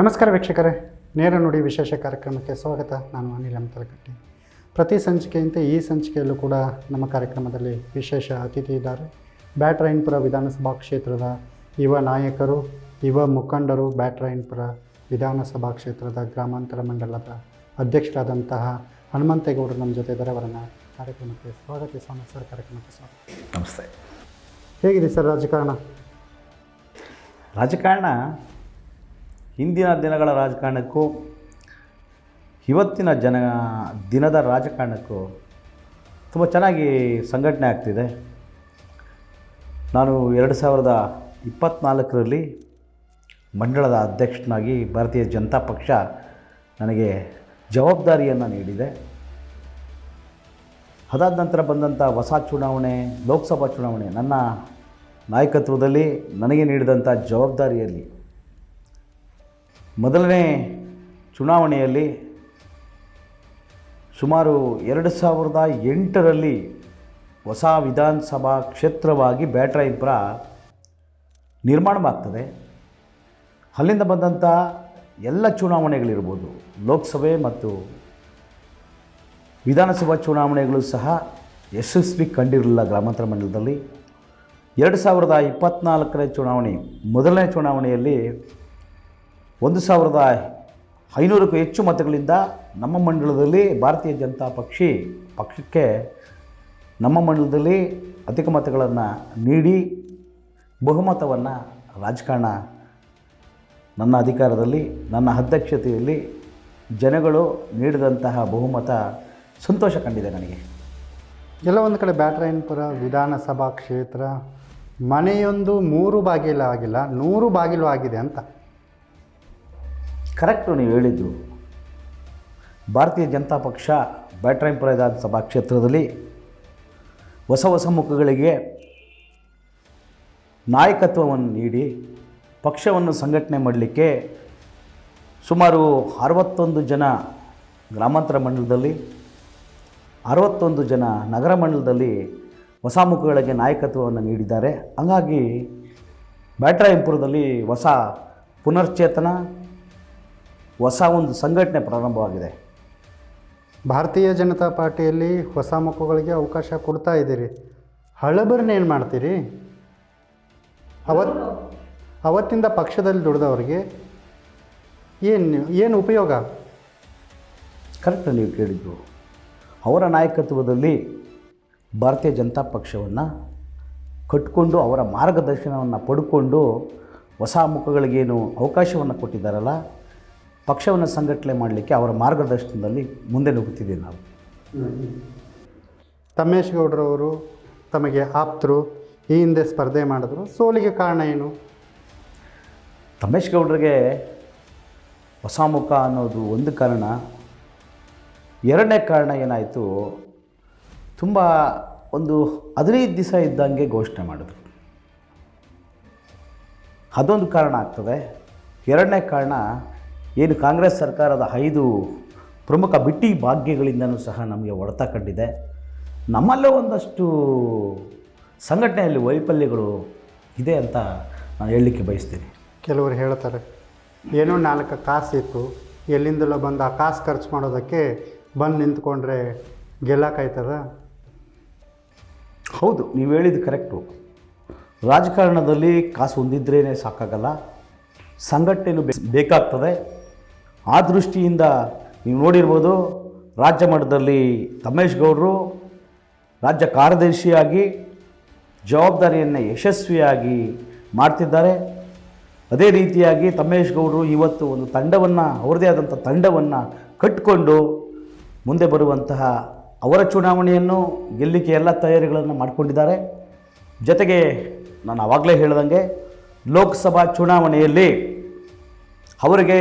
ನಮಸ್ಕಾರ ವೀಕ್ಷಕರೇ. ನೇರ ನುಡಿ ವಿಶೇಷ ಕಾರ್ಯಕ್ರಮಕ್ಕೆ ಸ್ವಾಗತ. ನಾನು ಅನಿಲ್ ಅಮತಲಕಟ್ಟಿ ಪ್ರತಿ ಸಂಚಿಕೆಯಂತೆ ಈ ಸಂಚಿಕೆಯಲ್ಲೂ ಕೂಡ ನಮ್ಮ ಕಾರ್ಯಕ್ರಮದಲ್ಲಿ ವಿಶೇಷ ಅತಿಥಿ ಇದ್ದಾರೆ. ಬ್ಯಾಟ್ರಾಯನ್ಪುರ ವಿಧಾನಸಭಾ ಕ್ಷೇತ್ರದ ಯುವ ನಾಯಕರು ಯುವ ಮುಖಂಡರು ಬ್ಯಾಟ್ರಾಯನ್ಪುರ ವಿಧಾನಸಭಾ ಕ್ಷೇತ್ರದ ಗ್ರಾಮಾಂತರ ಮಂಡಲದ ಅಧ್ಯಕ್ಷರಾದಂತಹ ಹನುಮಂತೇಗೌಡರು ನಮ್ಮ ಜೊತೆ ಇದ್ದಾರೆ. ಅವರನ್ನು ಕಾರ್ಯಕ್ರಮಕ್ಕೆ ಸ್ವಾಗತಿಸೋಣ ಸರ್ ಕಾರ್ಯಕ್ರಮಕ್ಕೆ ಸ್ವಾಗತ. ನಮಸ್ತೆ. ಹೇಗಿದೆ ಸರ್ ರಾಜಕಾರಣ? ರಾಜಕಾರಣ ಹಿಂದಿನ ದಿನಗಳ ರಾಜಕಾರಣಕ್ಕೂ, ಇವತ್ತಿನ ಜನ ದಿನದ ರಾಜಕಾರಣಕ್ಕೂ ತುಂಬ ಚೆನ್ನಾಗಿ ಸಂಘಟನೆ ಆಗ್ತಿದೆ. ನಾನು ಎರಡು ಸಾವಿರದ ಇಪ್ಪತ್ತ್ನಾಲ್ಕರಲ್ಲಿ ಮಂಡಳದ ಅಧ್ಯಕ್ಷನಾಗಿ ಭಾರತೀಯ ಜನತಾ ಪಕ್ಷ ನನಗೆ ಜವಾಬ್ದಾರಿಯನ್ನು ನೀಡಿದೆ. ಅದಾದ ನಂತರ ಬಂದಂಥ ಹೊಸ ಚುನಾವಣೆ, ಲೋಕಸಭಾ ಚುನಾವಣೆ ನನ್ನ ನಾಯಕತ್ವದಲ್ಲಿ ನನಗೆ ನೀಡಿದಂಥ ಜವಾಬ್ದಾರಿಯಲ್ಲಿ ಮೊದಲನೇ ಚುನಾವಣೆಯಲ್ಲಿ ಸುಮಾರು ಎರಡು ಸಾವಿರದ ಎಂಟರಲ್ಲಿ ಹೊಸ ವಿಧಾನಸಭಾ ಕ್ಷೇತ್ರವಾಗಿ ಬ್ಯಾಟ್ರಾಯಪುರ ನಿರ್ಮಾಣವಾಗ್ತದೆ. ಅಲ್ಲಿಂದ ಬಂದಂಥ ಎಲ್ಲ ಚುನಾವಣೆಗಳಿರ್ಬೋದು, ಲೋಕಸಭೆ ಮತ್ತು ವಿಧಾನಸಭಾ ಚುನಾವಣೆಗಳು ಸಹ ಯಶಸ್ವಿ ಕಂಡಿರಲಿಲ್ಲ ಗ್ರಾಮಾಂತರ ಮಂಡಲದಲ್ಲಿ. ಎರಡು ಸಾವಿರದ ಇಪ್ಪತ್ತ್ನಾಲ್ಕನೇ ಚುನಾವಣೆ, ಮೊದಲನೇ ಚುನಾವಣೆಯಲ್ಲಿ ಒಂದು ಸಾವಿರದ ಐನೂರಕ್ಕೂ ಹೆಚ್ಚು ಮತಗಳಿಂದ ನಮ್ಮ ಮಂಡಲದಲ್ಲಿ ಭಾರತೀಯ ಜನತಾ ಪಕ್ಷಿ ಪಕ್ಷಕ್ಕೆ ನಮ್ಮ ಮಂಡಲದಲ್ಲಿ ಅಧಿಕ ಮತಗಳನ್ನು ನೀಡಿ ಬಹುಮತವನ್ನು ರಾಜಕಾರಣ ನನ್ನ ಅಧಿಕಾರದಲ್ಲಿ, ನನ್ನ ಅಧ್ಯಕ್ಷತೆಯಲ್ಲಿ ಜನಗಳು ನೀಡಿದಂತಹ ಬಹುಮತ ಸಂತೋಷ ಕಂಡಿದೆ ನನಗೆ. ಎಲ್ಲ ಒಂದು ಕಡೆ ಬ್ಯಾಟ್ರಾಯನ್ಪುರ ವಿಧಾನಸಭಾ ಕ್ಷೇತ್ರ ಮನೆಯೊಂದು ಮೂರು ಬಾಗಿಲು ಆಗಿಲ್ಲ, ನೂರು ಬಾಗಿಲು ಆಗಿದೆ ಅಂತ. ಕರೆಕ್ಟು ನೀವು ಹೇಳಿದ್ದು. ಭಾರತೀಯ ಜನತಾ ಪಕ್ಷ ಬ್ಯಾಟ್ರಾಯಪುರ ವಿಧಾನಸಭಾ ಕ್ಷೇತ್ರದಲ್ಲಿ ಹೊಸ ಹೊಸ ಮುಖಗಳಿಗೆ ನಾಯಕತ್ವವನ್ನು ನೀಡಿ ಪಕ್ಷವನ್ನು ಸಂಘಟನೆ ಮಾಡಲಿಕ್ಕೆ ಸುಮಾರು ಅರವತ್ತೊಂದು ಜನ ಗ್ರಾಮಾಂತರ ಮಂಡಲದಲ್ಲಿ, ಅರವತ್ತೊಂದು ಜನ ನಗರ ಮಂಡಲದಲ್ಲಿ ಹೊಸ ಮುಖಗಳಿಗೆ ನಾಯಕತ್ವವನ್ನು ನೀಡಿದ್ದಾರೆ. ಹಂಗಾಗಿ ಬ್ಯಾಟ್ರಾಯಂಪುರದಲ್ಲಿ ಹೊಸ ಪುನರ್ಚೇತನ ಹೊಸ ಒಂದು ಸಂಘಟನೆ ಪ್ರಾರಂಭವಾಗಿದೆ. ಭಾರತೀಯ ಜನತಾ ಪಾರ್ಟಿಯಲ್ಲಿ ಹೊಸ ಮುಖಗಳಿಗೆ ಅವಕಾಶ ಕೊಡ್ತಾ ಇದ್ದೀರಿ. ಹಳಬರನ್ನ ಏನು ಮಾಡ್ತೀರಿ? ಅವತ್ ಅವತ್ತಿಂದ ಪಕ್ಷದಲ್ಲಿ ದುಡ್ದವ್ರಿಗೆ ಏನು ಏನು ಉಪಯೋಗ? ಕರೆಕ್ಟ್ ನೀವು ಕೇಳಿದ್ದು. ಅವರ ನಾಯಕತ್ವದಲ್ಲಿ ಭಾರತೀಯ ಜನತಾ ಪಕ್ಷವನ್ನು ಕಟ್ಕೊಂಡು ಅವರ ಮಾರ್ಗದರ್ಶನವನ್ನು ಪಡ್ಕೊಂಡು ಹೊಸ ಮುಖಗಳಿಗೇನು ಅವಕಾಶವನ್ನು ಕೊಟ್ಟಿದ್ದಾರಲ್ಲ ಪಕ್ಷವನ್ನು ಸಂಘಟನೆ ಮಾಡಲಿಕ್ಕೆ ಅವರ ಮಾರ್ಗದರ್ಶನದಲ್ಲಿ ಮುಂದೆ ನುಗ್ಗುತ್ತಿದ್ದೀವಿ ನಾವು. ತಮೇಶ್ ಗೌಡ್ರವರು ತಮಗೆ ಆಪ್ತರು ಈ ಹಿಂದೆ ಸ್ಪರ್ಧೆ ಮಾಡಿದ್ರು. ಸೋಲಿಗೆ ಕಾರಣ ಏನು? ತಮೇಶ್ ಗೌಡ್ರಿಗೆ ಹೊಸ ಮುಖ ಅನ್ನೋದು ಒಂದು ಕಾರಣ. ಎರಡನೇ ಕಾರಣ ಏನಾಯಿತು? ತುಂಬ ಒಂದು ಹದಿನೈದು ದಿವಸ ಇದ್ದಂಗೆ ಘೋಷಣೆ ಮಾಡಿದ್ರು. ಅದೊಂದು ಕಾರಣ ಆಗ್ತದೆ. ಎರಡನೇ ಕಾರಣ ಏನು ಕಾಂಗ್ರೆಸ್ ಸರ್ಕಾರದ ಐದು ಪ್ರಮುಖ ಬಿಟ್ಟಿ ಭಾಗ್ಯಗಳಿಂದನೂ ಸಹ ನಮಗೆ ಹೊಡೆತ ಕಂಡಿದೆ. ನಮ್ಮಲ್ಲೇ ಒಂದಷ್ಟು ಸಂಘಟನೆಯಲ್ಲಿ ವೈಫಲ್ಯಗಳು ಇದೆ ಅಂತ ನಾನು ಹೇಳಲಿಕ್ಕೆ ಬಯಸ್ತೀನಿ. ಕೆಲವರು ಹೇಳ್ತಾರೆ ಏನೋ ನಾಲ್ಕು ಕಾಸು ಇತ್ತು ಎಲ್ಲಿಂದಲೋ ಬಂದು ಆ ಕಾಸು ಖರ್ಚು ಮಾಡೋದಕ್ಕೆ ಬಂದು ನಿಂತ್ಕೊಂಡ್ರೆ ಗೆಲ್ಲಕ್ಕಾಯ್ತದ ಹೌದು ನೀವು ಹೇಳಿದ್ದು ಕರೆಕ್ಟು. ರಾಜಕಾರಣದಲ್ಲಿ ಕಾಸು ಹೊಂದಿದ್ರೇ ಸಾಕಾಗಲ್ಲ. ಸಂಘಟನೆಯೂ ಬೇಕಾಗ್ತದೆ. ಆ ದೃಷ್ಟಿಯಿಂದ ನೀವು ನೋಡಿರ್ಬೋದು, ರಾಜ್ಯ ಮಟ್ಟದಲ್ಲಿ ತಮೇಶ್ ಗೌಡರು ರಾಜ್ಯ ಕಾರ್ಯದರ್ಶಿಯಾಗಿ, ಜವಾಬ್ದಾರಿಯನ್ನು ಯಶಸ್ವಿಯಾಗಿ ಮಾಡ್ತಿದ್ದಾರೆ. ಅದೇ ರೀತಿಯಾಗಿ ತಮೇಶ್ ಗೌಡರು ಇವತ್ತು ಒಂದು ತಂಡವನ್ನು, ಅವರದೇ ಆದಂಥ ತಂಡವನ್ನು ಕಟ್ಟಿಕೊಂಡು ಮುಂದೆ ಬರುವಂತಹ ಅವರ ಚುನಾವಣೆಯನ್ನು ಗೆಲ್ಲಿಕೆ ಎಲ್ಲ ತಯಾರಿಗಳನ್ನು ಮಾಡಿಕೊಂಡಿದ್ದಾರೆ. ಜೊತೆಗೆ ನಾನು ಆವಾಗಲೇ ಹೇಳ್ದಂಗೆ, ಲೋಕಸಭಾ ಚುನಾವಣೆಯಲ್ಲಿ ಅವರಿಗೆ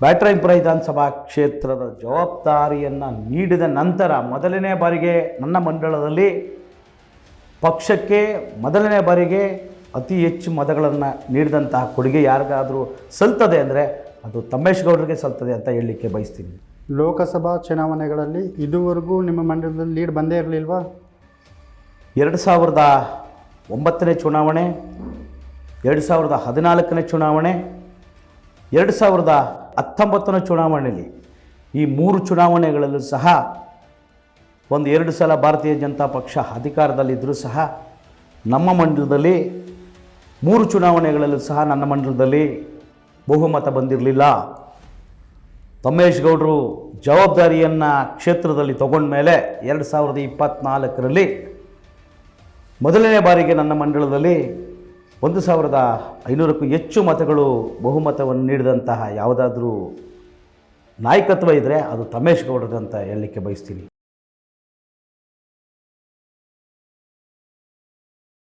ಬ್ಯಾಟ್ರಾಯಪುರ ಸಭಾ ಕ್ಷೇತ್ರದ ಜವಾಬ್ದಾರಿಯನ್ನು ನೀಡಿದ ನಂತರ ಮೊದಲನೇ ಬಾರಿಗೆ ನನ್ನ ಮಂಡಳದಲ್ಲಿ ಪಕ್ಷಕ್ಕೆ ಮೊದಲನೇ ಬಾರಿಗೆ ಅತಿ ಹೆಚ್ಚು ಮತಗಳನ್ನು ನೀಡಿದಂತಹ ಕೊಡುಗೆ ಯಾರಿಗಾದರೂ ಸಲ್ತದೆ ಅಂದರೆ ಅದು ತಮ್ಮೇಶ್ ಗೌಡರಿಗೆ ಸಲ್ತದೆ ಅಂತ ಹೇಳಲಿಕ್ಕೆ ಬಯಸ್ತೀನಿ. ಲೋಕಸಭಾ ಚುನಾವಣೆಗಳಲ್ಲಿ ಇದುವರೆಗೂ ನಿಮ್ಮ ಮಂಡಳದಲ್ಲಿ ಲೀಡ್ ಬಂದೇ ಇರಲಿಲ್ವಾ? ಎರಡು ಸಾವಿರದ ಒಂಬತ್ತನೇ ಚುನಾವಣೆ ಎರಡು ಸಾವಿರದ ಹದಿನಾಲ್ಕನೇ ಚುನಾವಣೆ ಎರಡು ಸಾವಿರದ ಹತ್ತೊಂಬತ್ತನೇ ಚುನಾವಣೆಯಲ್ಲಿ ಈ ಮೂರು ಚುನಾವಣೆಗಳಲ್ಲೂ ಸಹ ಒಂದು ಎರಡು ಸಲ ಭಾರತೀಯ ಜನತಾ ಪಕ್ಷ ಅಧಿಕಾರದಲ್ಲಿದ್ದರೂ ಸಹ ನಮ್ಮ ಮಂಡಲದಲ್ಲಿ ಮೂರು ಚುನಾವಣೆಗಳಲ್ಲೂ ಸಹ ನನ್ನ ಮಂಡಲದಲ್ಲಿ ಬಹುಮತ ಬಂದಿರಲಿಲ್ಲ. ತಮ್ಮೇಶ್ ಗೌಡರು ಜವಾಬ್ದಾರಿಯನ್ನು ಕ್ಷೇತ್ರದಲ್ಲಿ ತಗೊಂಡ್ಮೇಲೆ ಎರಡು ಸಾವಿರದ ಇಪ್ಪತ್ತ್ನಾಲ್ಕರಲ್ಲಿ ಮೊದಲನೇ ಬಾರಿಗೆ ನನ್ನ ಮಂಡಲದಲ್ಲಿ ಒಂದು ಸಾವಿರದ ಐನೂರಕ್ಕೂ ಹೆಚ್ಚು ಮತಗಳು ಬಹುಮತವನ್ನು ನೀಡಿದಂತಹ ಯಾವುದಾದ್ರೂ ನಾಯಕತ್ವ ಇದ್ದರೆ ಅದು ತಮೇಶ್ ಗೌಡರಂತ ಹೇಳಲಿಕ್ಕೆ ಬಯಸ್ತೀನಿ.